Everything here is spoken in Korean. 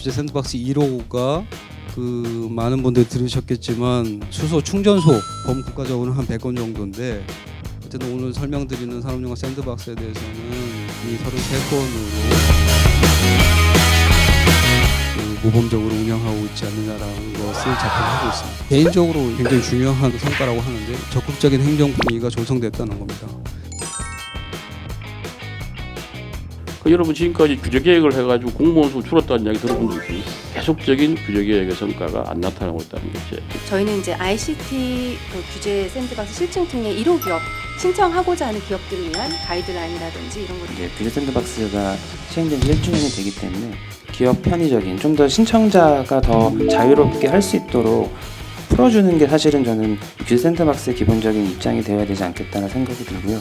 규제 샌드박스 1호가 그 많은 분들이 들으셨겠지만 수소 충전소 범국가적으로 한 100건 정도인데 어쨌든 오늘 설명드리는 산업용화 샌드박스에 대해서는 이 33건으로 그 모범적으로 운영하고 있지 않느냐라는 것을 자평하고 있습니다. 개인적으로 굉장히 중요한 성과라고 하는데 적극적인 행정 분위기가 조성됐다는 겁니다. 그 여러분 지금까지 규제 계획을 해가지고 공무원 수 줄었다는 이야기 들어본 적 있습니까? 계속적인 규제 계획의 성과가 안 나타나고 있다는 거죠. 저희는 이제 ICT 그 규제 샌드박스 실증통의 1호 기업 신청하고자 하는 기업들을 위한 가이드라인이라든지 이런 것들 이제 규제 샌드박스가 시행된 지 1주년이 되기 때문에 기업 편의적인 좀 더 신청자가 더 자유롭게 할 수 있도록 풀어주는 게 사실은 저는 규제 샌드박스의 기본적인 입장이 되어야 되지 않겠다는 생각이 들고요.